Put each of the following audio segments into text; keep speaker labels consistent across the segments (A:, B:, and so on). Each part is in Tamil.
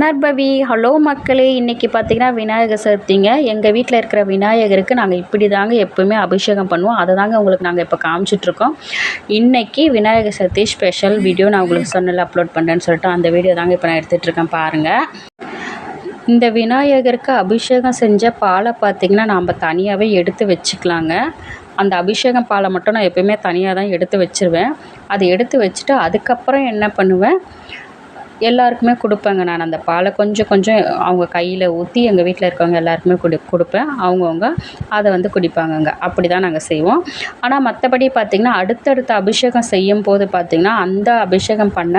A: நற்பவி ஹலோ மக்களே இன்றைக்கி பார்த்தீங்கன்னா விநாயகர் சதுர்த்திங்க எங்கள் வீட்டில் இருக்கிற விநாயகருக்கு நாங்கள் இப்படி தாங்க எப்போவுமே அபிஷேகம் பண்ணுவோம் அதை தாங்க உங்களுக்கு நாங்கள் இப்போ காமிச்சிட்ருக்கோம் இன்றைக்கி விநாயகர் சதுர்த்தி ஸ்பெஷல் வீடியோ நான் உங்களுக்கு சொன்னல அப்லோட் பண்ணுறேன்னு சொல்லிட்டு அந்த வீடியோ தாங்க இப்போ நான் எடுத்துகிட்ருக்கேன் பாருங்கள் இந்த விநாயகருக்கு அபிஷேகம் செஞ்ச பாலை பார்த்திங்கன்னா நாம் தனியாகவே எடுத்து வச்சுக்கலாங்க அந்த அபிஷேகம் பாலை மட்டும் நான் எப்போயுமே தனியாக தான் எடுத்து வச்சுருவேன் அதை எடுத்து வச்சுட்டு அதுக்கப்புறம் என்ன பண்ணுவேன் எல்லாருக்குமே கொடுப்பேங்க நான் அந்த பாலை கொஞ்சம் கொஞ்சம் அவங்க கையில் ஊற்றி எங்கள் வீட்டில் இருக்கவங்க எல்லாருக்குமே கொடு கொடுப்பேன் அவங்கவுங்க அதை வந்து குடிப்பாங்கங்க அப்படி தான் நாங்கள் செய்வோம் ஆனால் மற்றபடி பார்த்திங்கன்னா அடுத்தடுத்த அபிஷேகம் செய்யும் போது பார்த்திங்கன்னா அந்த அபிஷேகம் பண்ண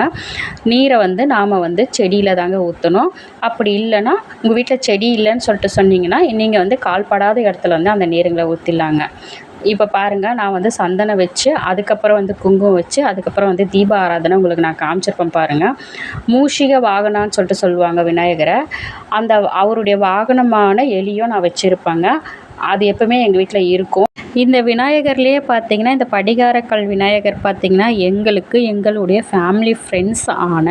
A: நீரை வந்து நாம் வந்து செடியில் தாங்க ஊற்றணும் அப்படி இல்லைன்னா உங்கள் வீட்டில் செடி இல்லைன்னு சொல்லிட்டு சொன்னீங்கன்னா நீங்கள் வந்து கால்படாத இடத்துல வந்து அந்த நீருங்களை ஊற்றிடலாங்க இப்போ பாருங்கள் நான் வந்து சந்தனம் வச்சு அதுக்கப்புறம் வந்து குங்குமம் வச்சு அதுக்கப்புறம் வந்து தீப ஆராதனை உங்களுக்கு நான் காமிச்சிருப்பேன் பாருங்கள் மூஷிக வாகனான்னு சொல்லிட்டு சொல்லுவாங்க விநாயகரை அந்த அவருடைய வாகனமான எலியும் நான் வச்சுருப்பேங்க அது எப்பவுமே எங்கள் வீட்டில் இருக்கும் இந்த விநாயகர்லேயே பார்த்திங்கன்னா இந்த படிகாரக்கல் விநாயகர் பார்த்திங்கன்னா எங்களுக்கு எங்களுடைய ஃபேமிலி ஃப்ரெண்ட்ஸ் ஆன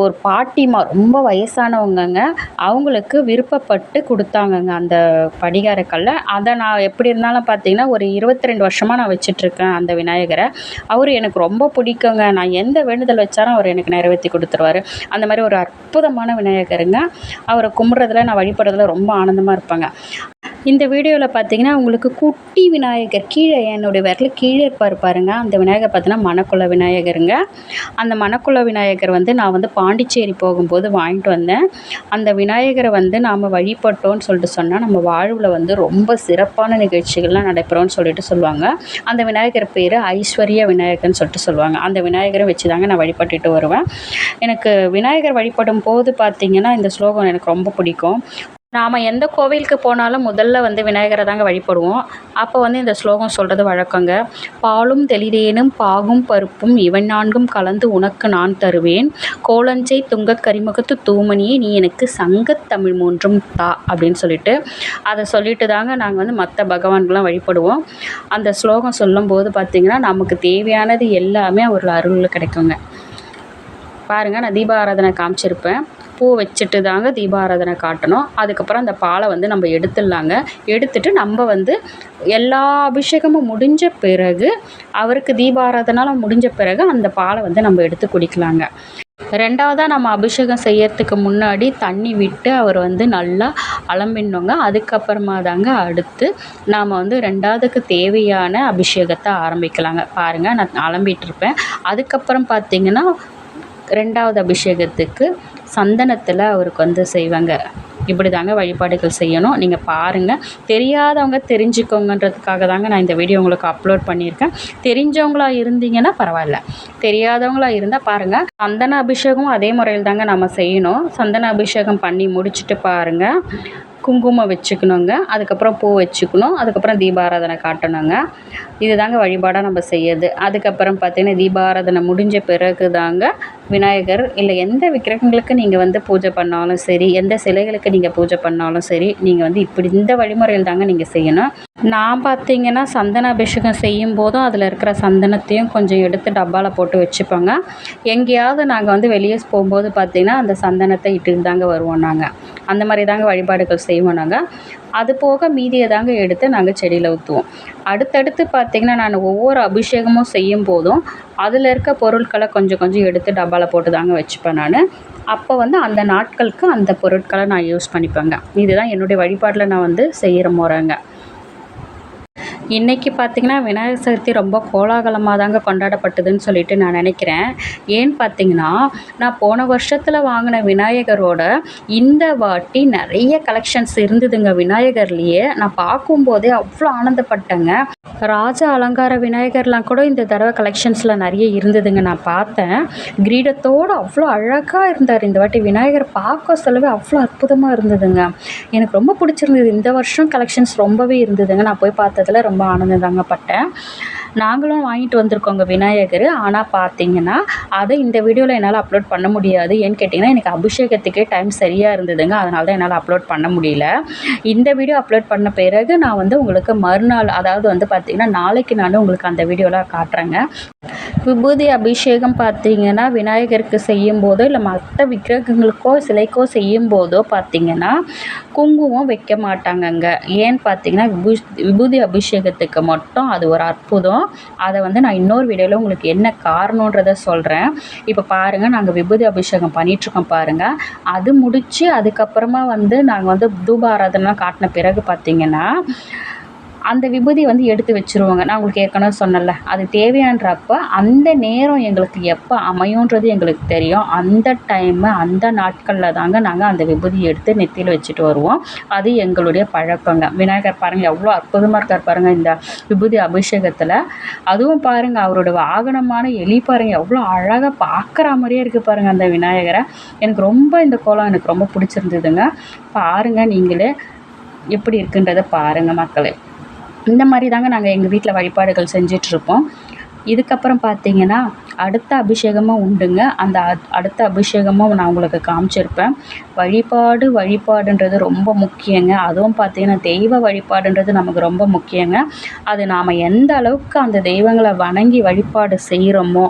A: ஒரு பாட்டிமா ரொம்ப வயசானவங்கங்க அவங்களுக்கு விருப்பப்பட்டு கொடுத்தாங்கங்க அந்த படிகாரக்கல்ல அதை நான் எப்படி இருந்தாலும் பார்த்திங்கன்னா ஒரு இருபத்தி ரெண்டு வருஷமாக நான் வச்சிட்ருக்கேன் அந்த விநாயகரை அவர் எனக்கு ரொம்ப பிடிக்குங்க நான் எந்த வேண்டுதல் வச்சாலும் அவர் எனக்கு நிறைவேற்றி கொடுத்துருவார் அந்த மாதிரி ஒரு அற்புதமான விநாயகருங்க அவரை கும்பிட்றதுல நான் வழிபடுறதுல ரொம்ப ஆனந்தமாக இருப்பேங்க இந்த வீடியோவில் பார்த்தீங்கன்னா உங்களுக்கு குட்டி விநாயகர் கீழே என்னுடைய வரல கீழே இருப்பார் பாருங்கள் அந்த விநாயகர் பார்த்தீங்கன்னா மணக்குள விநாயகருங்க அந்த மணக்குள விநாயகர் வந்து நான் வந்து பாண்டிச்சேரி போகும்போது வாங்கிட்டு வந்தேன் அந்த விநாயகரை வந்து நாம் வழிபட்டோன்னு சொல்லிட்டு சொன்னால் நம்ம வாழ்வில் வந்து ரொம்ப சிறப்பான நிகழ்ச்சிகள்லாம் நடைபெறோம்னு சொல்லிட்டு சொல்லுவாங்க அந்த விநாயகர் பேர் ஐஸ்வர்ய விநாயகர்னு சொல்லிட்டு சொல்லுவாங்க அந்த விநாயகரை வச்சு தாங்க நான் வழிபட்டுட்டு வருவேன் எனக்கு விநாயகர் வழிபடும் போது பார்த்திங்கன்னா இந்த ஸ்லோகம் எனக்கு ரொம்ப பிடிக்கும் நாம் எந்த கோவிலுக்கு போனாலும் முதல்ல வந்து விநாயகரை தாங்க வழிபடுவோம் அப்போ வந்து இந்த ஸ்லோகம் சொல்கிறது வழக்கங்க பாலும் தெளிதேனும் பாகும் பருப்பும் இவன் நான்கும் கலந்து உனக்கு நான் தருவேன் கோலஞ்சை துங்க கரிமுகத்து தூமணியே நீ எனக்கு சங்கத்தமிழ் மூன்றும் தா அப்படின்னு சொல்லிட்டு அதை சொல்லிட்டு தாங்க நாங்கள் வந்து மற்ற பகவான்கள்லாம் வழிபடுவோம் அந்த ஸ்லோகம் சொல்லும்போது பார்த்திங்கன்னா நமக்கு தேவையானது எல்லாமே அவர்கள் அருள் கிடைக்குங்க பாருங்கள் நான் தீபாராதனை காமிச்சிருப்பேன் பூ வச்சுட்டு தாங்க தீபாராதனை காட்டணும் அதுக்கப்புறம் அந்த பாலை வந்து நம்ம எடுத்துடலாங்க எடுத்துட்டு நம்ம வந்து எல்லா அபிஷேகமும் முடிஞ்ச பிறகு அவருக்கு தீபாராதனால் முடிஞ்ச பிறகு அந்த பாலை வந்து நம்ம எடுத்து குடிக்கலாங்க ரெண்டாவதாக நம்ம அபிஷேகம் செய்யறதுக்கு முன்னாடி தண்ணி விட்டு அவர் வந்து நல்லா அலம்பிடணுங்க அதுக்கப்புறமா தாங்க அடுத்து நாம் வந்து ரெண்டாவதுக்கு தேவையான அபிஷேகத்தை ஆரம்பிக்கலாங்க பாருங்கள் நான் அலம்பிகிட்ருப்பேன் அதுக்கப்புறம் பார்த்திங்கன்னா ரெண்டாவது அபிஷேகத்துக்கு சந்தனத்தில் அவருக்கு வந்து செய்வாங்க இப்படி தாங்க வழிபாடுகள் செய்யணும் நீங்கள் பாருங்கள் தெரியாதவங்க தெரிஞ்சுக்கோங்கன்றதுக்காக தாங்க நான் இந்த வீடியோ உங்களுக்கு அப்லோட் பண்ணியிருக்கேன் தெரிஞ்சவங்களா இருந்தீங்கன்னா பரவாயில்ல தெரியாதவங்களா இருந்தால் பாருங்கள் சந்தன அபிஷேகம் அதே முறையில் தாங்க நம்ம செய்யணும் சந்தன அபிஷேகம் பண்ணி முடிச்சுட்டு பாருங்கள் குங்குமம் வச்சுக்கணுங்க அதுக்கப்புறம் பூ வச்சுக்கணும் அதுக்கப்புறம் தீபாராதனை காட்டணுங்க இது தாங்க வழிபாடாக நம்ம செய்யறது அதுக்கப்புறம் பார்த்திங்கன்னா தீபாராதனை முடிஞ்ச பிறகு தாங்க விநாயகர் இல்லை எந்த விக்கிரகங்களுக்கு நீங்கள் வந்து பூஜை பண்ணாலும் சரி எந்த சிலைகளுக்கு நீங்கள் பூஜை பண்ணாலும் சரி நீங்கள் வந்து இப்படி இந்த வழிமுறையில் தாங்க நீங்கள் செய்யணும் நான் பார்த்தீங்கன்னா சந்தன அபிஷேகம் செய்யும் போதும் அதில் இருக்கிற சந்தனத்தையும் கொஞ்சம் எடுத்து டப்பாவில் போட்டு வச்சுப்போங்க எங்கேயாவது நாங்கள் வந்து வெளியே போகும்போது பார்த்தீங்கன்னா அந்த சந்தனத்தை இட்டு தாங்க வருவோம் நாங்கள் அந்த மாதிரி தாங்க வழிபாடுகள் செய்யணும் செய்வோம் நாங்கள் அது போக மீதியை தாங்க எடுத்து நாங்கள் செடியில் ஊற்றுவோம் அடுத்தடுத்து பார்த்திங்கன்னா நான் ஒவ்வொரு அபிஷேகமும் செய்யும் போதும் அதில் இருக்க பொருட்களை கொஞ்சம் கொஞ்சம் எடுத்து டப்பாவில் போட்டு தாங்க வச்சுப்பேன் நான் அப்போ வந்து அந்த நாட்களுக்கு அந்த பொருட்களை நான் யூஸ் பண்ணிப்பேங்க இதுதான் என்னுடைய வழிபாட்டில் நான் வந்து செய்கிற முறைங்க இன்றைக்கி பார்த்திங்கன்னா விநாயகர் சதுர்த்தி ரொம்ப கோலாகலமாக தாங்க கொண்டாடப்பட்டதுன்னு சொல்லிட்டு நான் நினைக்கிறேன் ஏன்னு பார்த்திங்கன்னா நான் போன வருஷத்தில் வாங்கின விநாயகரோட இந்த வாட்டி நிறைய கலெக்ஷன்ஸ் இருந்ததுங்க விநாயகர்லேயே நான் பார்க்கும்போதே அவ்வளோ ஆனந்தப்பட்டேங்க ராஜ அலங்கார விநாயகர்லாம் கூட இந்த தடவை கலெக்ஷன்ஸில் நிறைய இருந்ததுங்க நான் பார்த்தேன் கிரீடத்தோடு அவ்வளோ அழகாக இருந்தார் இந்த வாட்டி விநாயகர் பார்க்க சொல்லவே அவ்வளோ அற்புதமாக இருந்ததுங்க எனக்கு ரொம்ப பிடிச்சிருந்தது இந்த வருஷம் கலெக்ஷன்ஸ் ரொம்பவே இருந்ததுங்க நான் போய் பார்த்ததில் ரொம்ப ரொம்ப ஆனந்தம் தாங்க பட்டேன் நாங்களும் வாங்கிட்டு வந்திருக்கோங்க விநாயகர் ஆனால் பார்த்தீங்கன்னா அதை இந்த வீடியோவில் என்னால் அப்லோட் பண்ண முடியாது ஏன்னு கேட்டிங்கன்னா எனக்கு அபிஷேகத்துக்கே டைம் சரியாக இருந்ததுங்க அதனால தான் என்னால் அப்லோட் பண்ண முடியல இந்த வீடியோ அப்லோட் பண்ண பிறகு நான் வந்து உங்களுக்கு மறுநாள் அதாவது வந்து பார்த்திங்கன்னா நாளைக்கு நான் உங்களுக்கு அந்த வீடியோலாம் காட்டுறேங்க விபூதி அபிஷேகம் பார்த்திங்கன்னா விநாயகருக்கு செய்யும் போதோ இல்லை மற்ற விக்கிரகங்களுக்கோ சிலைக்கோ செய்யும் போதோ பார்த்திங்கன்னா குங்குமம் வைக்க மாட்டாங்கங்க ஏன்னு பார்த்திங்கன்னா விபூ விபூதி அபிஷேகத்துக்கு மட்டும் அது ஒரு அற்புதம் அதை வந்து நான் இன்னொரு வீடியோவில் உங்களுக்கு என்ன காரணன்றதை சொல்கிறேன் இப்போ பாருங்கள் நாங்கள் விபூதி அபிஷேகம் பண்ணிகிட்ருக்கோம் பாருங்கள் அது முடித்து அதுக்கப்புறமா வந்து நாங்கள் வந்து தூபாராதனை காட்டின பிறகு பார்த்திங்கன்னா அந்த விபூதி வந்து எடுத்து வச்சுருவோங்க நான் உங்களுக்கு ஏற்கனவே சொன்னல அது தேவையான்றப்ப அந்த நேரம் எங்களுக்கு எப்போ அமையுன்றது எங்களுக்கு தெரியும் அந்த டைமு அந்த நாட்களில் தாங்க நாங்கள் அந்த விபூதி எடுத்து நெத்தியில் வச்சுட்டு வருவோம் அது எங்களுடைய பழக்கங்க விநாயகர் பாருங்கள் எவ்வளோ அற்புதமாக இருக்கார் பாருங்கள் இந்த விபூதி அபிஷேகத்தில் அதுவும் பாருங்கள் அவரோட வாகனமான எலி பாருங்கள் எவ்வளோ அழகாக பார்க்குற மாதிரியே இருக்குது பாருங்கள் அந்த விநாயகரை எனக்கு ரொம்ப இந்த கோலம் எனக்கு ரொம்ப பிடிச்சிருந்ததுங்க பாருங்கள் நீங்களே எப்படி இருக்குன்றதை பாருங்கள் மக்களே இந்த மாதிரி தாங்க நாங்கள் எங்கள் வீட்டில் வழிபாடுகள் செஞ்சிட்ருப்போம் இதுக்கப்புறம் பார்த்தீங்கன்னா அடுத்த அபிஷேகமும் உண்டுங்க அந்த அடுத்த அபிஷேகமும் நான் உங்களுக்கு காமிச்சிருப்பேன் வழிபாடு வழிபாடுன்றது ரொம்ப முக்கியங்க அதுவும் பார்த்தீங்கன்னா தெய்வ வழிபாடுன்றது நமக்கு ரொம்ப முக்கியங்க அது நாம் எந்த அளவுக்கு அந்த தெய்வங்களை வணங்கி வழிபாடு செய்கிறோமோ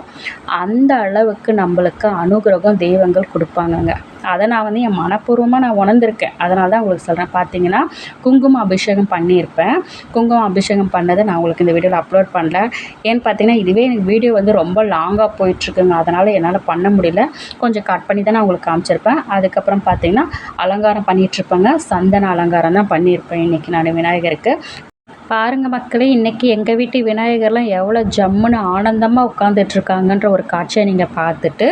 A: அந்த அளவுக்கு நம்மளுக்கு அனுகிரகம் தெய்வங்கள் கொடுப்பாங்கங்க அதை நான் வந்து என் மனப்பூர்வமாக நான் உணர்ந்திருக்கேன் அதனால தான் உங்களுக்கு சொல்கிறேன் பார்த்தீங்கன்னா குங்குமம் அபிஷேகம் பண்ணியிருப்பேன் குங்குமம் அபிஷேகம் பண்ணதை நான் உங்களுக்கு இந்த வீடியோவில் அப்லோட் பண்ணல ஏன்னு பார்த்தீங்கன்னா இதுவே எனக்கு வீடியோ வந்து ரொம்ப லாங்காக போயிட்டுருக்குங்க அதனால் என்னால் பண்ண முடியல கொஞ்சம் கட் பண்ணி தான் நான் உங்களுக்கு காமிச்சிருப்பேன் அதுக்கப்புறம் பார்த்தீங்கன்னா அலங்காரம் பண்ணிகிட்ருப்பேங்க சந்தன அலங்காரம் தான் பண்ணியிருப்பேன் இன்றைக்கி நான் விநாயகருக்கு பாருங்கள் மக்களே இன்றைக்கி எங்கள் வீட்டு விநாயகர்லாம் எவ்வளோ ஜம்முன்னு ஆனந்தமாக உட்காந்துட்ருக்காங்கன்ற ஒரு காட்சியை நீங்கள் பார்த்துட்டு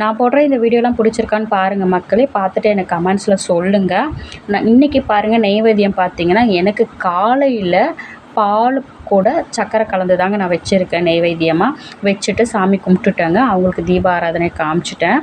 A: நான் போடுற இந்த வீடியோலாம் பிடிச்சிருக்கான்னு பாருங்கள் மக்களே பார்த்துட்டு எனக்கு கமெண்ட்ஸில் சொல்லுங்கள் நான் இன்றைக்கி பாருங்கள் நெய்வேத்தியம் பார்த்தீங்கன்னா எனக்கு காலையில் பால் கூட சக்கரை கலந்து தாங்க நான் வச்சுருக்கேன் நெய்வேத்தியமாக வச்சுட்டு சாமி கும்பிட்டுட்டேங்க அவங்களுக்கு தீபாராதனை காமிச்சிட்டேன்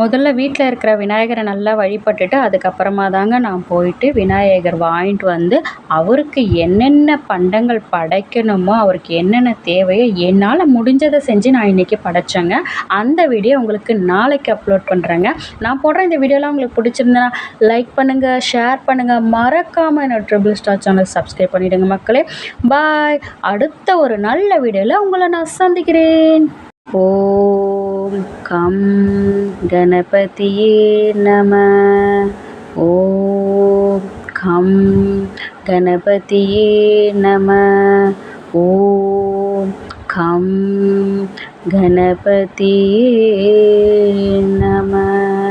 A: முதல்ல வீட்டில் இருக்கிற விநாயகரை நல்லா வழிபட்டுட்டு அதுக்கப்புறமா தாங்க நான் போயிட்டு விநாயகர் வாங்கிட்டு வந்து அவருக்கு என்னென்ன பண்டங்கள் படைக்கணுமோ அவருக்கு என்னென்ன தேவையோ என்னால் முடிஞ்சதை செஞ்சு நான் இன்றைக்கி படைச்சேங்க அந்த வீடியோ உங்களுக்கு நாளைக்கு அப்லோட் பண்ணுறேங்க நான் போடுற இந்த வீடியோலாம் உங்களுக்கு பிடிச்சிருந்தேன்னா லைக் பண்ணுங்கள் ஷேர் பண்ணுங்கள் மறக்காமல் என்னோட ட்ரிபிள் ஸ்டார் சேனல் சப்ஸ்கிரைப் பண்ணிவிடுங்க மக்களே பாய் அடுத்த ஒரு நல்ல வீடியோவில் உங்களை நான் சந்திக்கிறேன்
B: ஓ ॐ कं गणपतये नमः ॐ ख गणपतये नमः ॐ कं गणपतये नमः